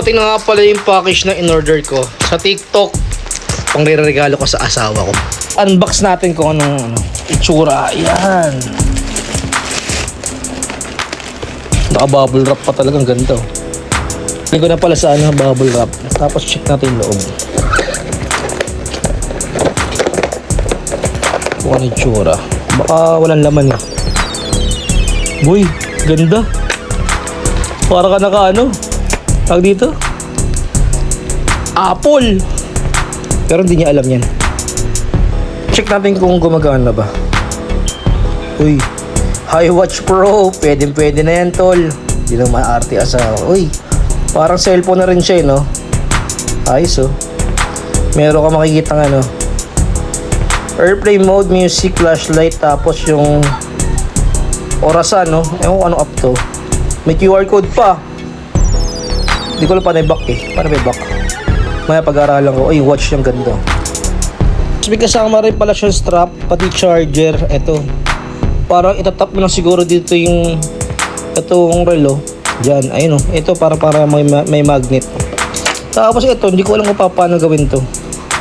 Na nga pala yung package na in-order ko sa TikTok. Pang regalo ko sa asawa ko. Unbox natin kung anong ano, itsura. Ayan. Naka-bubble wrap pa talagang ganito. Hindi ko na pala sa ano, bubble wrap. Tapos check natin yung loob. Kung ano itsura. Baka walang laman eh. Boy, ganda. Para ka naka ano? Tawag dito? Apple! Pero hindi niya alam yan. Check natin kung gumagana ba. Uy, iWatch Pro. Pwede pwede na yan, tol. Hindi lang maarte asawa. Uy, parang cellphone na rin siya, eh, no? Ayos, oh. Meron ka makikita ng ano. Airplay mode, music, flashlight, tapos yung orasan, no? Ewan ko anong up to. May QR code pa. Hindi ko alam paano i-back eh. Paano may back? Maya pag-aaralan ko. Uy, watch yung ganda. Tapos may kasama rin pala siyang strap, pati charger. Ito. Parang itatap mo lang siguro dito yung itong relo. Diyan, ayun oh. Ito para para may, ma- may magnet. Tapos ito, hindi ko alam kung pa- paano gawin to.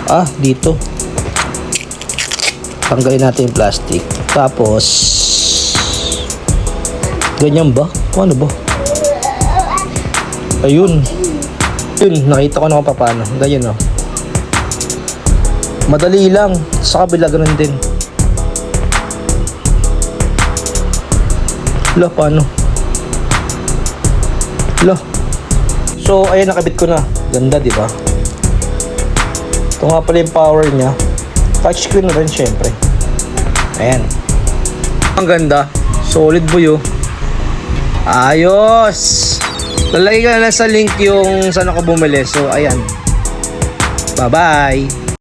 Ah, dito. Tanggalin natin yung plastic. Tapos, ganyan ba? Paano ba? Ayun. Yun, nakita ko na paano. Ganyan, oh. Madali lang. Sa kabila, ganun din. La, paano? La. So, ayan, nakabit ko na. Ganda, di ba? Ito nga pala yung power niya. Touchscreen na rin, syempre. Ayan. Ang ganda. Solid boy, oh. Ayos! Lalagay ka na sa link yung saan ako bumili. So, ayan. Bye-bye!